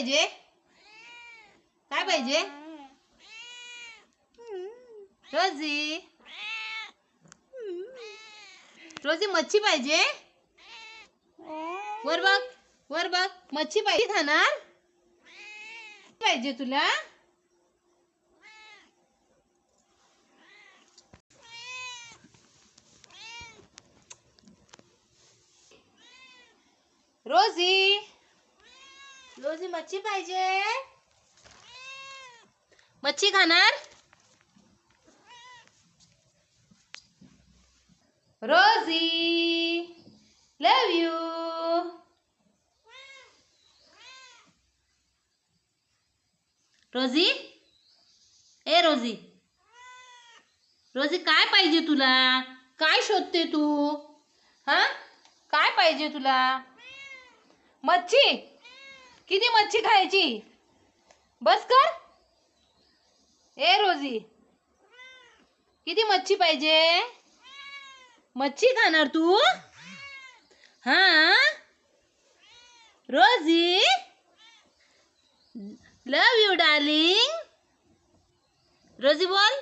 पाहिजे? काय पाहिजे? रोजी? रोजी मच्छी पाहिजे? वर बघ वर बघ. मच्छी पाहिजे खाणार? पाहिजे तुला? रोजी? रोजी मच्छी पाहिजे? मच्छी खाणार? रोजी. लव यू रोजी? ए, रोजी. रोजी काय पाहिजे तुला? काय शोधते तू? हा? काय पाहिजे तुला? मच्छी. किती मच्छी खायची? बस कर. ए रोजी. किती मच्छी पाहिजे? मच्छी खाणार तू? हा? रोजी? लव यू डार्लिंग रोजी बोल.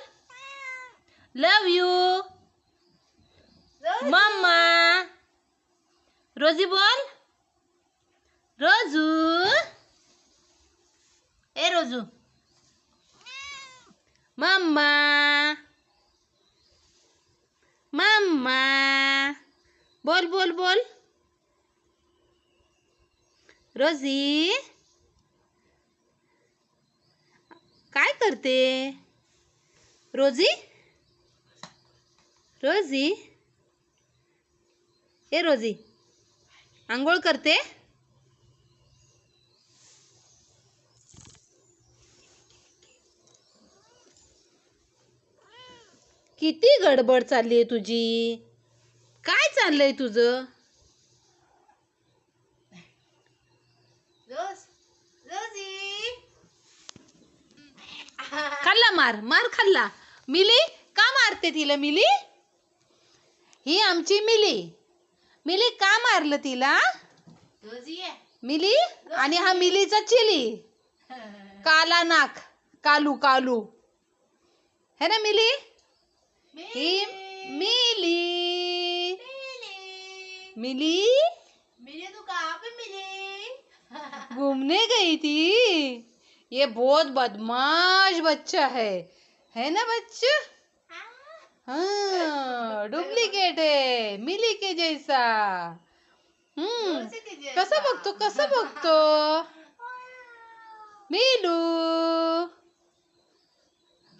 लव यू मम्मा रोजी बोल. रोजू ए रोजू मम्मा मम्मा बोल बोल बोल। रोजी। काय करते? रोजी? रोजी? ए रोजी। आंघोळ करते? किती गडबड चालली आहे तुझी? काय चाललंय तुझं? खाल्ला मार मार खाल्ला. मिली का मारते तिला मिली? ही आमची मिली. मिली का मारलं तिला? मिली आणि हा मिलीचा चिली. काला नाक कालू कालू. है ना मिली? ही मिली। मिली। मिले? तो कहाँ पे मिले? घूमने गई थी। ये बहुत बदमाश बच्चा है। है ना बच्चा? हाँ डुप्लिकेट है। मिली के जैसा। हम्म कसं बघतो कसं बघतो मिलू।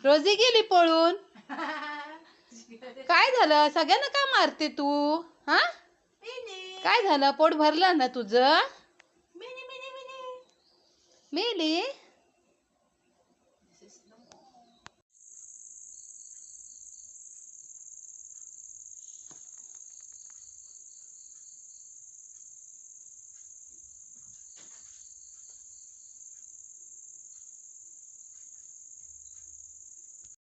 रोजी गेली पळून? काय झालं? सगळ्यांना का मारते तू? हा? काय झालं? पोट भरलं ना तुझं? मेली